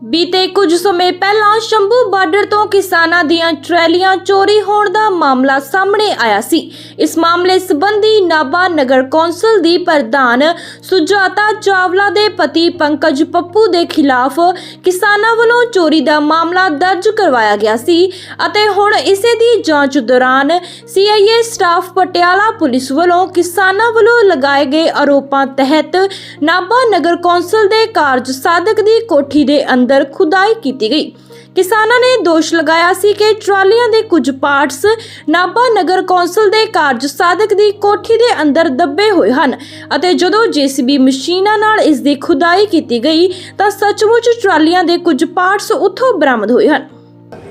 ਬੀਤੇ ਕੁਝ ਸਮੇਂ ਪਹਿਲਾਂ ਸ਼ੰਭੂ ਬਾਰਡਰ ਤੋਂ ਕਿਸਾਨਾਂ ਦੀਆਂ ਟਰੈਲੀਆਂ ਚੋਰੀ ਹੋਣ ਦਾ ਮਾਮਲਾ ਸਾਹਮਣੇ ਆਇਆ ਸੀ। ਇਸ ਮਾਮਲੇ ਸੰਬੰਧੀ ਨਾਭਾ ਨਗਰ ਕੌਂਸਲ ਦੀ ਪ੍ਰਧਾਨ ਸੁਜਾਤਾ ਚਾਵਲਾ ਦੇ ਪਤੀ ਪੰਕਜ ਪੱਪੂ ਦੇ ਖਿਲਾਫ ਕਿਸਾਨਾਂ ਵੱਲੋਂ ਚੋਰੀ ਦਾ ਮਾਮਲਾ ਦਰਜ ਕਰਵਾਇਆ ਗਿਆ ਸੀ ਅਤੇ ਹੁਣ ਇਸੇ ਦੀ ਜਾਂਚ ਦੌਰਾਨ ਸੀਆਈਏ ਸਟਾਫ ਪਟਿਆਲਾ ਪੁਲਿਸ ਵੱਲੋਂ ਕਿਸਾਨਾਂ ਵੱਲੋਂ ਲਗਾਏ ਗਏ ਆਰੋਪਾਂ ਤਹਿਤ ਨਾਭਾ ਨਗਰ ਕੌਂਸਲ ਦੇ ਕਾਰਜ ਸਾਧਕ ਦੀ ਕੋਠੀ ਦੇ ਅੰਦਰ ਖੁਦਾਈ ਕੀਤੀ ਗਈ। ਕਿਸਾਨਾਂ ਨੇ ਦੋਸ਼ ਲਗਾਇਆ ਸੀ ਕਿ ਟਰਾਲੀਆਂ ਦੇ ਕੁਝ ਪਾਰਟਸ ਨਾਭਾ ਨਗਰ ਕੌਂਸਲ ਦੇ ਕਾਰਜ ਸਾਧਕ ਦੀ ਕੋਠੀ ਦੇ ਅੰਦਰ ਦੱਬੇ ਹੋਏ ਹਨ ਅਤੇ ਜਦੋਂ ਜੀਸੀਬੀ ਮਸ਼ੀਨਾਂ ਨਾਲ ਇਸ ਦੀ ਖੁਦਾਈ ਕੀਤੀ ਗਈ ਤਾਂ ਸੱਚਮੁੱਚ ਟਰਾਲੀਆਂ ਦੇ ਕੁਝ ਪਾਰਟਸ ਉੱਥੋਂ ਬਰਾਮਦ ਹੋਏ ਹਨ।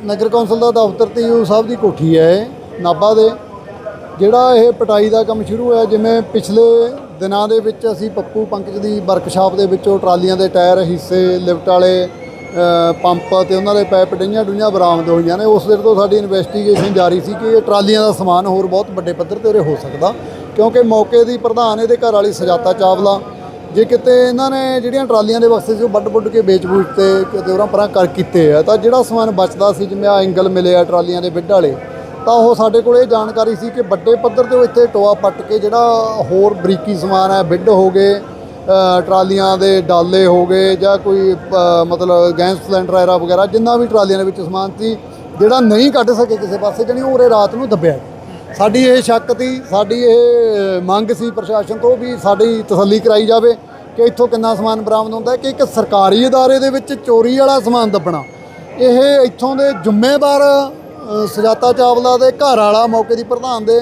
ਨਗਰ ਕੌਂਸਲ ਦਾ ਦਫ਼ਤਰ ਤੇ ਯੂ ਸਾਹਿਬ ਦੀ ਕੋਠੀ ਹੈ ਨਾਭਾ ਦੇ। ਜਿਹੜਾ ਇਹ ਪਟਾਈ ਦਾ ਕੰਮ ਸ਼ੁਰੂ ਹੋਇਆ, ਜਿਵੇਂ ਪਿਛਲੇ ਦਿਨਾਂ ਦੇ ਵਿੱਚ ਅਸੀਂ ਪੱਪੂ ਪੰਕਜ ਦੀ ਵਰਕਸ਼ਾਪ ਦੇ ਵਿੱਚੋਂ ਟਰਾਲੀਆਂ ਦੇ ਟਾਇਰ, ਹਿੱਸੇ, ਲਿਫਟ ਵਾਲੇ ਪੰਪ ਤੇ ਉਹਨਾਂ ਦੇ ਪਾਈਪ ਡਈਆਂ ਡੂਈਆਂ ਬਰਾਮਦ ਹੋਈਆਂ ਨੇ। ਉਸ ਦਿਨ ਤੋਂ ਸਾਡੀ ਇਨਵੈਸਟੀਗੇਸ਼ਨ ਜਾਰੀ ਸੀ ਕਿ ਇਹ ਟਰਾਲੀਆਂ ਦਾ ਸਮਾਨ ਹੋਰ ਬਹੁਤ ਵੱਡੇ ਪੱਧਰ ਤੇ ਉਰੇ ਹੋ ਸਕਦਾ, ਕਿਉਂਕਿ ਮੌਕੇ ਦੀ ਪ੍ਰਧਾਨ ਇਹਦੇ ਘਰ ਵਾਲੀ ਸਜਾਤਾ ਚਾਵਲਾ। ਜੇ ਕਿਤੇ ਇਹਨਾਂ ਨੇ ਜਿਹੜੀਆਂ ਟਰਾਲੀਆਂ ਦੇ ਬਕਸੇ ਸੀ ਉਹ ਵੱਡ ਵੱਡ ਕੇ ਵੇਚ-ਬੂਚ ਤੇ ਕਿਤੇ ਉਹਨਾਂ ਪਰਾਂ ਕਰ ਕੀਤੇ ਆ, ਤਾਂ ਜਿਹੜਾ ਸਮਾਨ ਬਚਦਾ ਸੀ, ਜਿਵੇਂ ਆ ਐਂਗਲ ਮਿਲੇ ਆ ਟਰਾਲੀਆਂ ਦੇ ਵਿੱਢ ਵਾਲੇ, ਤਾਂ ਉਹ ਸਾਡੇ ਕੋਲ ਇਹ ਜਾਣਕਾਰੀ ਸੀ ਕਿ ਵੱਡੇ ਪੱਧਰ ਤੇ ਉਹ ਇੱਥੇ ਟੋਆ ਪੱਟ ਕੇ ਜਿਹੜਾ ਹੋਰ ਬਰੀਕੀ ਸਮਾਨ ਹੈ, ਵਿੱਢ ਹੋ ਗਏ। ਟਰਾਲੀਆਂ ਦੇ ਡਾਲੇ ਹੋ ਗਏ ਜਾਂ ਕੋਈ ਮਤਲਬ ਗੈਸ ਸਿਲੰਡਰ ਐਰਾ ਵਗੈਰਾ, ਜਿੰਨਾ ਵੀ ਟਰਾਲੀਆਂ ਦੇ ਵਿੱਚ ਸਮਾਨ ਸੀ, ਜਿਹੜਾ ਨਹੀਂ ਕੱਢ ਸਕੇ ਕਿਸੇ ਪਾਸੇ, ਜਣੀ ਉਰੇ ਰਾਤ ਨੂੰ ਦੱਬਿਆ ਸਾਡੀ ਇਹ ਸ਼ੱਕ ਸੀ, ਸਾਡੀ ਇਹ ਮੰਗ ਸੀ ਪ੍ਰਸ਼ਾਸਨ ਤੋਂ ਵੀ ਸਾਡੀ ਤਸੱਲੀ ਕਰਾਈ ਜਾਵੇ ਕਿ ਇੱਥੋਂ ਕਿੰਨਾ ਸਮਾਨ ਬਰਾਮਦ ਹੁੰਦਾ ਹੈ, ਕਿ ਇੱਕ ਸਰਕਾਰੀ ਅਦਾਰੇ ਦੇ ਵਿੱਚ ਚੋਰੀ ਵਾਲਾ ਸਮਾਨ ਦੱਬਣਾ। ਇਹ ਇੱਥੋਂ ਦੇ ਜ਼ਿੰਮੇਵਾਰ ਸਜਾਤਾ ਚਾਵਲਾ ਦੇ ਘਰ ਵਾਲਾ ਮੌਕੇ ਦੀ ਪ੍ਰਧਾਨ ਦੇ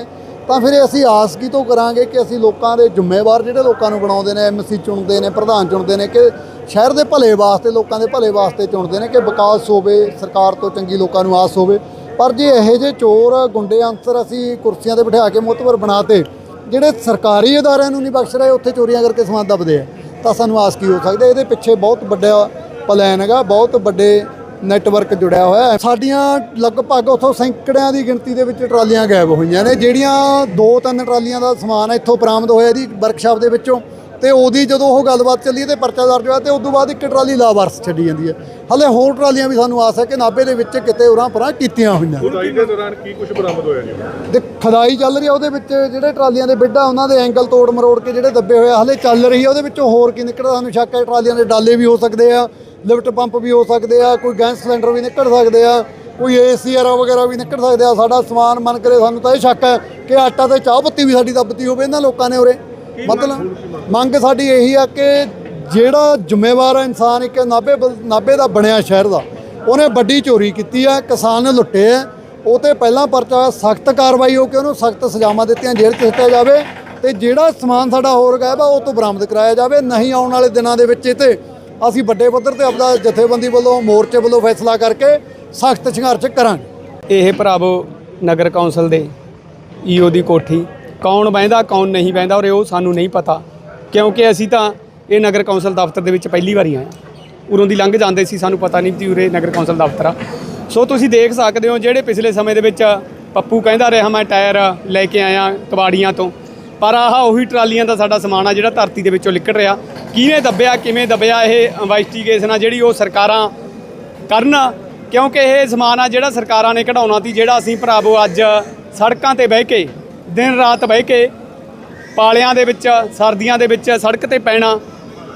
ਤਾਂ ਫਿਰ ਅਸੀਂ ਆਸ ਕੀ ਤੋਂ ਕਰਾਂਗੇ ਕਿ ਅਸੀਂ ਲੋਕਾਂ ਦੇ ਜ਼ਿੰਮੇਵਾਰ ਜਿਹੜੇ ਲੋਕਾਂ ਨੂੰ ਬਣਾਉਂਦੇ ਨੇ ਐਮਸੀ ਚੁਣਦੇ ਨੇ, ਪ੍ਰਧਾਨ ਚੁਣਦੇ ਨੇ, ਕਿ ਸ਼ਹਿਰ ਦੇ ਭਲੇ ਵਾਸਤੇ, ਲੋਕਾਂ ਦੇ ਭਲੇ ਵਾਸਤੇ ਚੁਣਦੇ ਨੇ ਕਿ ਵਿਕਾਸ ਹੋਵੇ, ਸਰਕਾਰ ਤੋਂ ਚੰਗੀ ਲੋਕਾਂ ਨੂੰ ਆਸ ਹੋਵੇ। ਪਰ ਜੇ ਇਹੋ ਜਿਹੇ ਚੋਰ ਗੁੰਡੇ ਅੰਸਰ ਅਸੀਂ ਕੁਰਸੀਆਂ ਤੇ ਬਿਠਾ ਕੇ ਮੁਤਬਰ ਬਣਾਤੇ, ਜਿਹੜੇ ਸਰਕਾਰੀ ਅਦਾਰਿਆਂ ਨੂੰ ਨਹੀਂ ਬਖਸ਼ ਰਹੇ, ਉੱਥੇ ਚੋਰੀਆਂ ਕਰਕੇ ਸਮਾਨ ਦੱਬਦੇ ਆ, ਤਾਂ ਸਾਨੂੰ ਆਸ ਕੀ ਹੋ ਸਕਦਾ ਇਹਦੇ ਪਿੱਛੇ ਬਹੁਤ ਵੱਡਾ ਪਲਾਨ ਹੈਗਾ, ਬਹੁਤ ਵੱਡੇ ਨੈਟਵਰਕ ਜੁੜਿਆ ਹੋਇਆ ਹੈ। ਸਾਡੀਆਂ ਲਗਭਗ ਉਥੋਂ ਸੈਂਕੜਿਆਂ ਦੀ ਗਿਣਤੀ ਦੇ ਵਿੱਚ ਟਰਾਲੀਆਂ ਗਾਇਬ ਹੋਈਆਂ ਨੇ। ਜਿਹੜੀਆਂ ਦੋ ਤਿੰਨ ਟਰਾਲੀਆਂ ਦਾ ਸਮਾਨ ਇੱਥੋਂ ਬਰਾਮਦ ਹੋਇਆ ਇਹਦੀ ਵਰਕਸ਼ਾਪ ਦੇ ਵਿੱਚੋਂ। ਤੇ ਉਹਦੀ ਜਦੋਂ ਉਹ ਗੱਲਬਾਤ ਚੱਲੀ ਤੇ ਪਰਚਾ ਦਰਜ ਹੋਇਆ ਤੇ ਉਸ ਤੋਂ ਬਾਅਦ ਇੱਕ ਟਰਾਲੀ ਲਾਵਾਰਸ ਛੱਡੀ ਜਾਂਦੀ ਹੈ। ਹਲੇ ਹੋਰ ਟਰਾਲੀਆਂ ਵੀ ਸਾਨੂੰ ਆਸ ਹੈ ਕਿ ਨਾਭੇ ਦੇ ਵਿੱਚ ਕਿਤੇ ਉਰਾਂ ਪਰਾਂ ਕੀਤੀਆਂ ਹੋਈਆਂ ਖੁਦਾਈ ਦੇ ਦੌਰਾਨ ਕੀ ਕੁਝ ਬਰਾਮਦ ਹੋਇਆ ਜੀ? ਤੇ ਖਦਾਈ ਚੱਲ ਰਹੀ ਆ ਉਹਦੇ ਵਿੱਚ ਜਿਹੜੇ ਟਰਾਲੀਆਂ ਦੇ ਬਿੱਡਾ ਉਹਨਾਂ ਦੇ ਐਂਗਲ ਤੋੜ ਮਰੋੜ ਕੇ ਜਿਹੜੇ ਦੱਬੇ ਹੋਏ ਹਲੇ ਚੱਲ ਰਹੀ ਆ ਉਹਦੇ ਵਿੱਚੋਂ ਹੋਰ ਕੀ ਨਿਕਲਦਾ। ਸਾਨੂੰ ਸ਼ੱਕ ਹੈ ਟਰਾਲੀਆਂ ਦੇ ਡਾਲੇ ਵੀ ਹੋ ਸਕਦੇ ਆ ਲਿਫਟ ਪੰਪ ਵੀ ਹੋ ਸਕਦੇ ਆ ਕੋਈ ਗੈਸ ਸਿਲੰਡਰ ਵੀ ਨਿਕਲ ਸਕਦੇ ਆ ਕੋਈ ਏਸੀਆਰ ਵਗੈਰਾ ਵੀ ਨਿਕਲ ਸਕਦੇ ਆ। ਸਾਡਾ ਸਮਾਨ ਮਨ ਕਰੇ ਸਾਨੂੰ ਤਾਂ ਇਹ ਸ਼ੱਕ ਹੈ ਕਿ ਆਟਾ ਤੇ ਚਾਹ ਪੱਤੀ ਵੀ ਸਾਡੀ ਦੱਬਤੀ ਹੋਵੇ ਇਹਨਾਂ ਲੋਕਾਂ ਨੇ ਉਰੇ। ਮਤਲਬ ਮੰਗ? ਸਾਡੀ ਇਹੀ ਆ ਕਿ ਜਿਹੜਾ ਜ਼ਿੰਮੇਵਾਰ ਇਨਸਾਨ ਇੱਕ ਨਾਭੇ ਬ- ਨਾਭੇ ਦਾ ਬਣਿਆ ਸ਼ਹਿਰ ਦਾ ਉਹਨੇ ਵੱਡੀ ਚੋਰੀ ਕੀਤੀ ਆ ਕਿਸਾਨ ਨੇ ਲੁੱਟੇ ਆ ਉਹ ਤੇ ਪਹਿਲਾਂ ਪਰਚਾ ਸਖਤ ਕਾਰਵਾਈ ਹੋ ਕੇ ਉਹਨੂੰ ਸਖਤ ਸਜ਼ਾਵਾਂ ਦਿੱਤੀਆਂ ਜੇਲ੍ਹ 'ਚ ਸਿੱਟਿਆ ਜਾਵੇ ਤੇ ਜਿਹੜਾ ਸਮਾਨ ਸਾਡਾ ਹੋਰ ਗਾਇਬ ਆ ਉਹ ਤੋਂ ਬਰਾਮਦ ਕਰਾਇਆ ਜਾਵੇ ਨਹੀਂ ਆਉਣ ਵਾਲੇ ਦਿਨਾਂ ਦੇ ਵਿੱਚ ਇਹ ਤੇ ਅਸੀਂ ਵੱਡੇ ਪੱਧਰ ਤੇ ਆਪਦਾ ਜਥੇਬੰਦੀ ਵੱਲੋਂ, ਮੋਰਚੇ ਵੱਲੋਂ ਫੈਸਲਾ ਕਰਕੇ ਸਖਤ ਸੰਘਰਸ਼ ਕਰਾਂਗੇ। ਇਹ ਭਰਾਵੋ ਨਗਰ ਕੌਂਸਲ ਦੇ ਈਓ ਦੀ ਕੋਠੀ। ਕੌਣ ਬਹਿੰਦਾ, ਕੌਣ ਨਹੀਂ ਬਹਿੰਦਾ ਔਰ ਉਹ ਸਾਨੂੰ ਨਹੀਂ ਪਤਾ। ਕਿਉਂਕਿ ਅਸੀਂ ਤਾਂ ਇਹ ਨਗਰ ਕੌਂਸਲ ਦਫ਼ਤਰ ਦੇ ਵਿੱਚ ਪਹਿਲੀ ਵਾਰੀ ਆਏ ਹਾਂ। ਉਰੋਂ ਦੀ ਲੰਘ ਜਾਂਦੇ ਸੀ, ਸਾਨੂੰ ਪਤਾ ਨਹੀਂ ਸੀ ਉਰੇ ਨਗਰ ਕੌਂਸਲ ਦਫ਼ਤਰ ਆ। ਸੋ ਤੁਸੀਂ ਦੇਖ ਸਕਦੇ ਹੋ ਜਿਹੜੇ ਪਿਛਲੇ ਸਮੇਂ ਦੇ ਵਿੱਚ ਪੱਪੂ ਕਹਿੰਦਾ ਰਿਹਾ, ਮੈਂ ਟਾਇਰ ਲੈ ਕੇ ਆਇਆ ਕਬਾੜੀਆਂ ਤੋਂ। ਪਰ ਆਹ ਉਹੀ ਟਰਾਲੀਆਂ ਦਾ ਸਾਡਾ ਸਮਾਨ ਆ ਜਿਹੜਾ ਧਰਤੀ ਦੇ ਵਿੱਚੋਂ ਨਿਕਲ ਰਿਹਾ। ਕਿਹਨੇ ਦੱਬਿਆ, ਕਿਵੇਂ ਦੱਬਿਆ ਇਹ ਇਨਵੈਸਟੀਗੇਸ਼ਨ ਆ ਜਿਹੜੀ ਉਹ ਸਰਕਾਰਾਂ ਕਰਨ? ਕਿਉਂਕਿ ਇਹ ਸਮਾਨ ਆ ਜਿਹੜਾ ਸਰਕਾਰਾਂ ਨੇ ਕਢਾਉਣਾ ਸੀ, ਜਿਹੜਾ ਅਸੀਂ ਭਰਾਵੋ ਅੱਜ ਸੜਕਾਂ ਤੇ ਬਹਿ ਕੇ, ਦਿਨ ਰਾਤ ਬਹਿ ਕੇ ਪਾਲਿਆਂ ਦੇ ਵਿੱਚ, ਸਰਦੀਆਂ ਦੇ ਵਿੱਚ ਸੜਕ ਤੇ ਪੈਣਾ,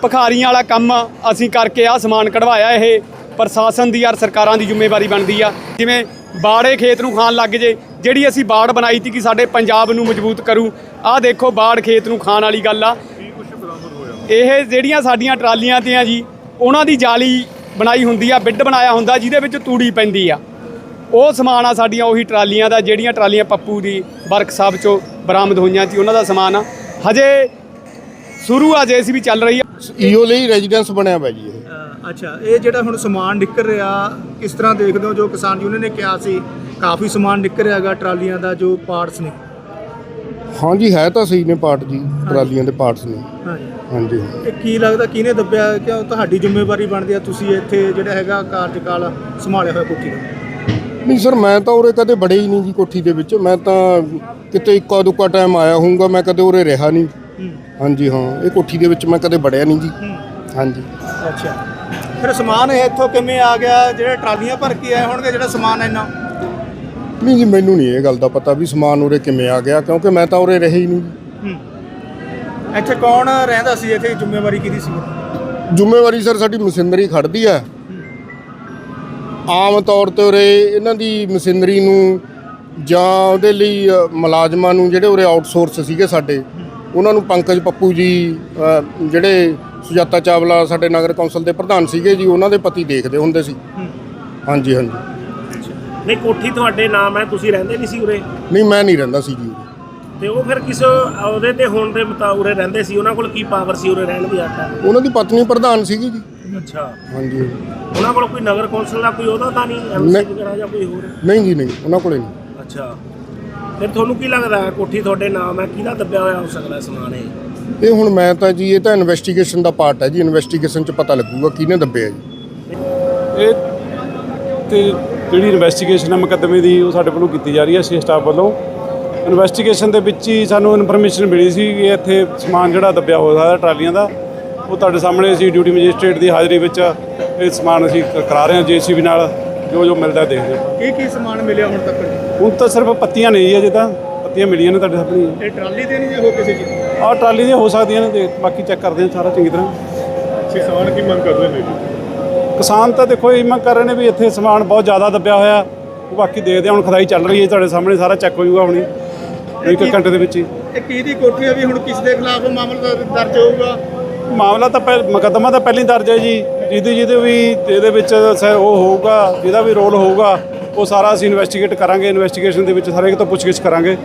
ਭਖਾਰੀਆਂ ਵਾਲਾ ਕੰਮ ਅਸੀਂ ਕਰਕੇ ਆ ਸਮਾਨ ਕਢਵਾਇਆ ਇਹ, ਪ੍ਰਸ਼ਾਸਨ ਦੀ ਔਰ ਸਰਕਾਰਾਂ ਦੀ ਜ਼ਿੰਮੇਵਾਰੀ ਬਣਦੀ ਆ। ਜਿਵੇਂ ਬਾੜੇ ਖੇਤ ਨੂੰ ਖਾਣ ਲੱਗ ਜੇ, ਜਿਹੜੀ ਅਸੀਂ ਬਾੜ ਬਣਾਈ ਸੀ ਕਿ ਸਾਡੇ ਪੰਜਾਬ ਨੂੰ ਮਜ਼ਬੂਤ ਕਰੂ, ਆਹ ਦੇਖੋ ਬਾੜ ਖੇਤ ਨੂੰ ਖਾਣ ਵਾਲੀ ਗੱਲ ਆ। ਇਹ ਜਿਹੜੀਆਂ ਸਾਡੀਆਂ ਟਰਾਲੀਆਂ ਤੇ ਆ ਜੀ ਉਹਨਾਂ ਦੀ ਜਾਲੀ ਬਣਾਈ ਹੁੰਦੀ ਆ ਬਿੱਡ ਬਣਾਇਆ ਹੁੰਦਾ ਜਿਹਦੇ ਵਿੱਚ ਤੂੜੀ ਪੈਂਦੀ ਆ। ਉਹ ਸਮਾਨ ਆ ਸਾਡੀਆਂ ਉਹੀ ਟਰਾਲੀਆਂ ਦਾ ਜਿਹੜੀਆਂ ਟਰਾਲੀਆਂ ਪੱਪੂ ਦੀ ਵਰਕਸ਼ਾਪ ਚੋਂ ਬਰਾਮਦ ਹੋਈਆਂ ਸੀ ਉਹਨਾਂ ਦਾ ਸਮਾਨ ਆ। ਹਜੇ ਸ਼ੁਰੂ ਆ ਵੀ ਚੱਲ ਰਹੀ ਆ। ਈਓ ਲਈ ਰੈਜ਼ੀਡੈਂਸ ਬਣਿਆ ਹੋਇਆ ਜੀ ਇਹ। ਅ, ਅੱਛਾ ਇਹ ਜਿਹੜਾ ਹੁਣ ਸਮਾਨ ਨਿਕਲ ਰਿਹਾ ਕਿਸ ਤਰ੍ਹਾਂ ਦੇਖਦੇ ਹੋ ਜੋ ਕਿਸਾਨ ਯੂਨੀਅਨ ਨੇ ਕਿਹਾ ਸੀ ਕਾਫੀ ਸਮਾਨ ਨਿਕਲ ਰਿਹਾ ਹੈਗਾ ਟਰਾਲੀਆਂ ਦਾ ਜੋ ਪਾਰਟਸ ਨੇ। ਹਾਂਜੀ ਹੈ ਤਾਂ ਸਹੀ ਨੇ ਪਾਰਟ ਜੀ ਟਰਾਲੀਆਂ ਦੇ ਪਾਰਟਸ ਨੇ। ਹਾਂਜੀ। ਹਾਂਜੀ। ਇਹ ਕੀ ਲੱਗਦਾ ਕਿਹਨੇ ਦੱਬਿਆ? ਕਿਉਂ ਤੁਹਾਡੀ ਜ਼ਿੰਮੇਵਾਰੀ ਬਣਦੀ ਆ ਤੁਸੀਂ ਇੱਥੇ ਜਿਹੜਾ ਹੈਗਾ ਕਾਰਜਕਾਲ ਸੰਭਾਲਿਆ ਹੋਇਆ ਕੋਠੀ ਦਾ? ਨਹੀਂ ਸਰ ਮੈਂ ਤਾਂ ਉਰੇ ਕਦੇ ਬੜੇ ਹੀ ਨਹੀਂ ਜੀ ਕੋਠੀ ਦੇ ਵਿੱਚ। ਮੈਂ ਤਾਂ ਕਿਤੇ ਇੱਕਾ ਦੁੱਕਾ ਟਾਈਮ ਆਇਆ ਹੋਊਗਾ ਮੈਂ ਕਦੇ ਉਰੇ ਰਿਹਾ ਨਹੀਂ। ਹੂੰ। ਹਾਂਜੀ ਹਾਂ ਇਹ ਕੋਠੀ ਦੇ ਵਿੱਚ ਮੈਂ ਕਦੇ ਬੜਿਆ ਨਹੀਂ ਜੀ। ਹੂੰ। ਹਾਂਜੀ। ਅੱਛਾ। ਫਿਰ ਸਮਾਨ ਇਹ ਇੱਥੋਂ ਕਿਵੇਂ ਆ ਗਿਆ? ਜਿਹੜੇ ਟਰਾਲੀਆਂ ਭਰ ਕੇ ਆਏ ਹੋਣਗੇ ਜਿਹੜਾ ਸਮਾਨ ਇੰਨਾ? ਨਹੀਂ ਜੀ ਮੈਨੂੰ ਨਹੀਂ ਇਹ ਗੱਲ ਦਾ ਪਤਾ ਵੀ ਸਮਾਨ ਉਰੇ ਕਿਵੇਂ ਆ ਗਿਆ ਕਿਉਂਕਿ ਮੈਂ ਤਾਂ ਉਰੇ ਰਹੀ ਨਹੀਂ। ਇੱਥੇ ਕੌਣ ਰਹਿੰਦਾ ਸੀ? ਇੱਥੇ ਜ਼ਿੰਮੇਵਾਰੀ ਕਿਹਦੀ ਸੀ? ਜ਼ਿੰਮੇਵਾਰੀ ਸਰ ਸਾਡੀ ਮਸ਼ੀਨਰੀ ਖੜਦੀ ਹੈ ਆਮ ਤੌਰ ਤੇ ਉਰੇ ਇਹਨਾਂ ਦੀ ਮਸ਼ੀਨਰੀ ਨੂੰ ਜਾਂ ਉਹਦੇ ਲਈ ਮੁਲਾਜ਼ਮਾਂ ਨੂੰ ਜਿਹੜੇ ਉਰੇ ਆਊਟਸੋਰਸ ਸੀਗੇ ਸਾਡੇ ਉਹਨਾਂ ਨੂੰ ਪੰਕਜ ਪੱਪੂ ਜੀ ਜਿਹੜੇ ਸੁਜਾਤਾ ਚਾਵਲਾ ਸਾਡੇ ਨਗਰ ਕੌਂਸਲ ਦੇ ਪ੍ਰਧਾਨ ਸੀਗੇ ਜੀ ਉਹਨਾਂ ਦੇ ਪਤੀ ਦੇਖਦੇ ਹੁੰਦੇ ਸੀ। ਹਾਂਜੀ ਹਾਂਜੀ। ਨਹੀਂ ਕੋਠੀ ਤੁਹਾਡੇ ਨਾਮ ਹੈ ਤੁਸੀਂ ਰਹਿੰਦੇ ਨਹੀਂ ਸੀ ਉਰੇ? ਨਹੀਂ ਮੈਂ ਨਹੀਂ ਰਹਿੰਦਾ ਸੀ ਜੀ ਉਰੇ। ਤੇ ਉਹ ਫਿਰ ਕਿਸ ਉਹਦੇ ਤੇ ਹੋਣ ਦੇ ਮੁਤਾਬਕ ਉਰੇ ਰਹਿੰਦੇ ਸੀ ਉਹਨਾਂ ਕੋਲ ਕੀ ਪਾਵਰ ਸੀ ਉਰੇ ਰਹਿਣ ਦੀ ਆਟਾ? ਉਹਨਾਂ ਦੀ ਪਤਨੀ ਪ੍ਰਧਾਨ ਸੀਗੀ ਜੀ। ਅੱਛਾ। ਹਾਂਜੀ। ਉਹਨਾਂ ਕੋਲ ਕੋਈ ਨਗਰ ਕੌਂਸਲ ਦਾ ਕੋਈ ਉਹਦਾ ਤਾਂ ਨਹੀਂ ਐਮਸੀ ਵਗੈਰਾ ਜਾਂ ਕੋਈ ਹੋਰ? ਨਹੀਂ ਜੀ ਨਹੀਂ ਉਹਨਾਂ ਕੋਲੇ ਨਹੀਂ। ਅੱਛਾ। ਫਿਰ ਤੁਹਾਨੂੰ ਕੀ ਲੱਗਦਾ ਹੈ ਕੋਠੀ ਤੁਹਾਡੇ ਨਾਮ ਹੈ ਕਿਹਦਾ ਦੱਬਿਆ ਹੋਇਆ ਹੋ ਸਕਦਾ ਹੈ ਸਮਾਨ ਇਹ? ਇਹ ਹੁਣ ਮੈਂ ਤਾਂ ਜੀ ਇਹ ਤਾਂ ਇਨਵੈਸਟੀਗੇਸ਼ਨ ਦਾ ਪਾਰਟ ਹੈ ਜੀ ਇਨਵੈਸਟੀਗੇਸ਼ਨ 'ਚ ਪਤਾ ਲੱਗੂਗਾ ਕਿਹਨੇ ਦੱਬਿਆ ਜੀ। ਇਹ ਤੇ ਜਿਹੜੀ ਇਨਵੈਸਟੀਗੇਸ਼ਨ ਹੈ ਮੁਕੱਦਮੇ ਦੀ ਉਹ ਸਾਡੇ ਵੱਲੋਂ ਕੀਤੀ ਜਾ ਰਹੀ ਹੈ ਸੀ ਸਟਾਫ ਵੱਲੋਂ। ਇਨਵੈਸਟੀਗੇਸ਼ਨ ਦੇ ਵਿੱਚ ਹੀ ਸਾਨੂੰ ਇਨਫੋਰਮੇਸ਼ਨ ਮਿਲੀ ਸੀ ਕਿ ਇੱਥੇ ਸਮਾਨ ਜਿਹੜਾ ਦੱਬਿਆ ਹੋਇਆ ਹੈ ਟਰਾਲੀਆਂ ਦਾ ਉਹ ਤੁਹਾਡੇ ਸਾਹਮਣੇ ਅਸੀਂ ਡਿਊਟੀ ਮੈਜਿਸਟ੍ਰੇਟ ਦੀ ਹਾਜ਼ਰੀ ਵਿੱਚ ਇਹ ਸਮਾਨ ਅਸੀਂ ਕਰਾ ਰਹੇ ਹਾਂ ਜੀਸੀਬੀ ਨਾਲ ਜੋ ਜੋ ਮਿਲਦਾ ਦੇਖਦੇ ਹਾਂ ਕੀ ਕੀ ਸਮਾਨ ਮਿਲਿਆ ਹੁਣ ਤੱਕ? ਹੁਣ ਤਾਂ ਸਿਰਫ ਪੱਤੀਆਂ ਨਹੀਂ ਅਜੇ ਤਾਂ ਪੱਤੀਆਂ ਮਿਲੀਆਂ ਨੇ ਤੁਹਾਡੇ ਸਾਹਮਣੇ। ਇਹ ਟਰਾਲੀ ਤੇ ਨਹੀਂ ਜੇ ਹੋ ਕਿਸੇ ਚੀਜ਼ ਆਹ ਟਰਾਲੀ ਦੀਆਂ ਹੋ ਸਕਦੀਆਂ ਨੇ ਤੇ ਬਾਕੀ ਚੈੱਕ ਕਰਦੇ ਹਾਂ ਸਾਰਾ ਚੰਗੀ ਤਰ੍ਹਾਂ। ਕਿਸਾਨ ਕੀ ਮੰਗ ਕਰਦੇ ਨੇ ਕਿਸਾਨ ਤਾਂ ਦੇਖੋ ਇਹ ਮੰਗ ਕਰ ਰਹੇ ਨੇ ਵੀ ਇੱਥੇ ਸਮਾਨ ਬਹੁਤ ਜ਼ਿਆਦਾ ਦੱਬਿਆ ਹੋਇਆ। ਉਹ ਬਾਕੀ ਦੇਖਦੇ ਹਾਂ ਹੁਣ ਖਦਾਈ ਚੱਲ ਰਹੀ ਹੈ ਤੁਹਾਡੇ ਸਾਹਮਣੇ ਸਾਰਾ ਚੈੱਕ ਹੋ ਜਾਊਗਾ ਹੁਣੀ। ਇੱਕ ਘੰਟੇ ਦੇ ਵਿੱਚ ਹੀ। ਇਹ ਕੀ ਦੀ ਕੋਠੀ ਹੈ ਵੀ ਹੁਣ ਕਿਸ ਦੇ ਖਿਲਾਫ ਮਾਮਲਾ ਦਰਜ ਹੋਊਗਾ? ਮਾਮਲਾ ਤਾਂ ਪਹਿ ਮੁਕੱਦਮਾ ਤਾਂ ਪਹਿਲਾਂ ਦਰਜ ਹੈ ਜੀ। ਜਿਹਦੇ ਜਿਹਦੇ ਵੀ ਇਹਦੇ ਵਿੱਚ ਉਹ ਹੋਊਗਾ ਜਿਹਦਾ ਵੀ ਰੋਲ ਹੋਊਗਾ ਉਹ ਸਾਰਾ ਅਸੀਂ ਇਨਵੈਸਟੀਗੇਟ ਕਰਾਂਗੇ ਇਨਵੈਸਟੀਗੇਸ਼ਨ ਦੇ ਵਿੱਚ ਸਾਰੇ ਤੋਂ ਪੁੱਛਗਿੱਛ ਕਰਾਂਗੇ।